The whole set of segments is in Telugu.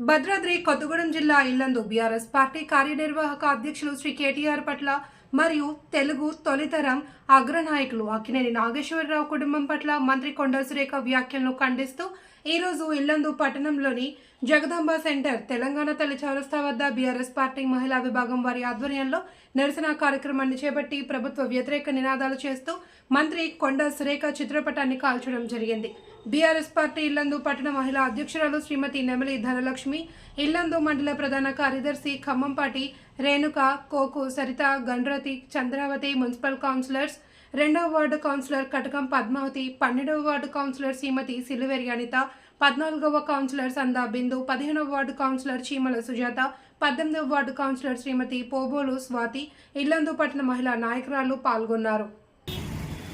భద్రాద్రి కొత్తగూడెం జిల్లా ఇల్లందు బీఆర్ఎస్ పార్టీ కార్యనిర్వాహక అధ్యక్షులు శ్రీ కేటీఆర్ పట్ల మరియు తెలుగు తొలితరం అగ్రనాయకులు అక్కినేని నాగేశ్వరరావు కుటుంబం పట్ల మంత్రి కొండ సురేఖ వ్యాఖ్యలను ఖండిస్తూ ఈరోజు ఇల్లందు పట్టణంలోని జగదాంబ సెంటర్ తెలంగాణ తల్లి చౌరస్తా వద్ద బీఆర్ఎస్ పార్టీ మహిళా విభాగం వారి ఆధ్వర్యంలో నిరసన కార్యక్రమాన్ని చేపట్టి ప్రభుత్వ వ్యతిరేక నినాదాలు చేస్తూ మంత్రి కొండ సురేఖ చిత్రపటాన్ని కాల్చడం జరిగింది. బీఆర్ఎస్ పార్టీ ఇల్లందు పట్టణ మహిళా అధ్యక్షురాలు శ్రీమతి నెమలి ధనలక్ష్మి ఇల్లందు మండల ప్రధాన కార్యదర్శి ఖమ్మంపాటి రేణుక కోకు సరిత గండ్రతి చంద్రావతి మున్సిపల్ కౌన్సిలర్స్ రెండవ వార్డు కౌన్సిలర్ కటకం పద్మావతి పన్నెండవ వార్డు కౌన్సిలర్ శ్రీమతి సిలువెరి అనిత పద్నాలుగవ కౌన్సిలర్ సందా బిందు పదిహేనవ వార్డు కౌన్సిలర్ చీమల సుజాత పద్దెనిమిదవ వార్డు కౌన్సిలర్ శ్రీమతి పోబోలు స్వాతి ఇల్లందు పట్టిన మహిళా నాయకురాలు పాల్గొన్నారు.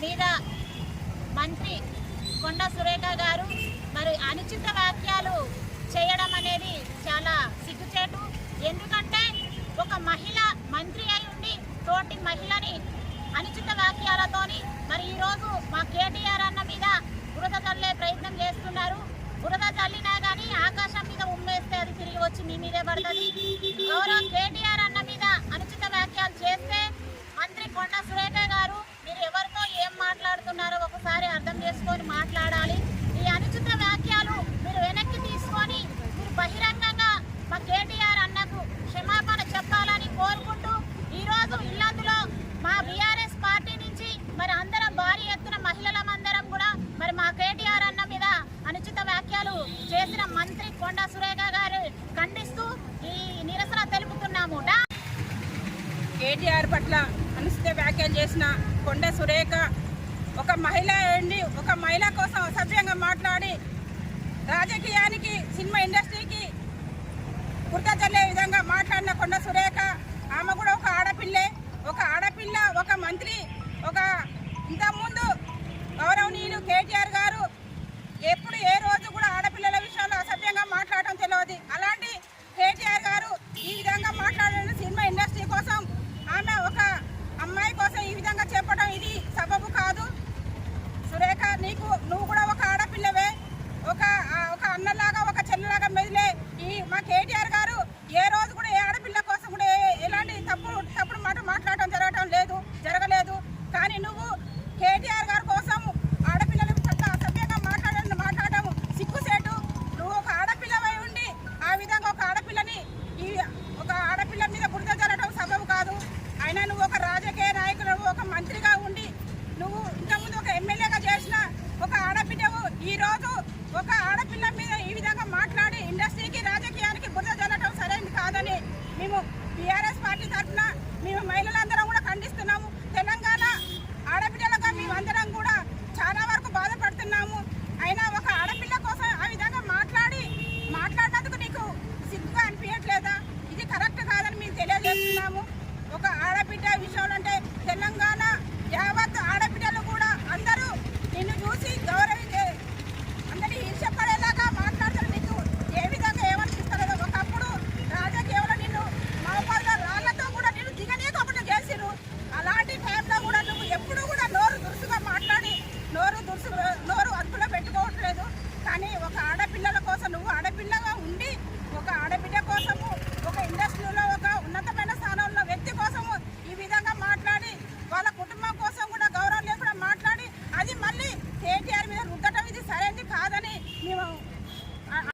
మీద మంత్రి కొండ సురేఖ గారు మరి అనుచిత వాక్యాలు చేయడం అనేది చాలా సిగ్గుచేటు. ఎందుకంటే ఒక మహిళ మంత్రి అయి ఉండి తోటి మహిళని అనుచిత మరి ఈరోజు మా కేటీఆర్ అన్న మీద బురద చల్లే ప్రయత్నం చేస్తున్నారు. బురద చల్లినా కానీ ఆకాశం మీద ఉమ్మేస్తే అది తిరిగి వచ్చి మీ మీదే పడుతుంది. గౌరవ కేటీఆర్ అన్న మీద అనుచిత వ్యాఖ్యలు చేస్తే మంత్రి కొండ సురేఖ గారు మీరు ఎవరితో ఏం మాట్లాడుతున్నారో ఒకసారి అర్థం చేసుకొని మాట్లాడాలి ఈ అనుచిత వ్యాఖ్యలు మీరు వెనక్కి తీసుకొని మీరు బహిరంగంగా మా కేటీఆర్ అన్నకు క్షమాపణ చెప్పాలని కోరుకుంటూ ఈరోజు ఇల్లందులో మా బీఆర్ఎస్ పార్టీ నుంచి మరి అందరం భారీ ఎత్తున మహిళలమందరం కూడా మరి మా కేటీఆర్ అన్న మీద అనుచిత వ్యాఖ్యలు చేసిన మంత్రి కొండ సురేఖ గారు ఖండిస్తూ ఈ నిరసన తెలుపుతున్నాము. కేటీఆర్ పట్ల అనుచిత వ్యాఖ్యలు చేసిన కొండ సురేఖ ఒక మహిళ ఉండి ఒక మహిళ కోసం అసభ్యంగా మాట్లాడి రాజకీయానికి సినిమా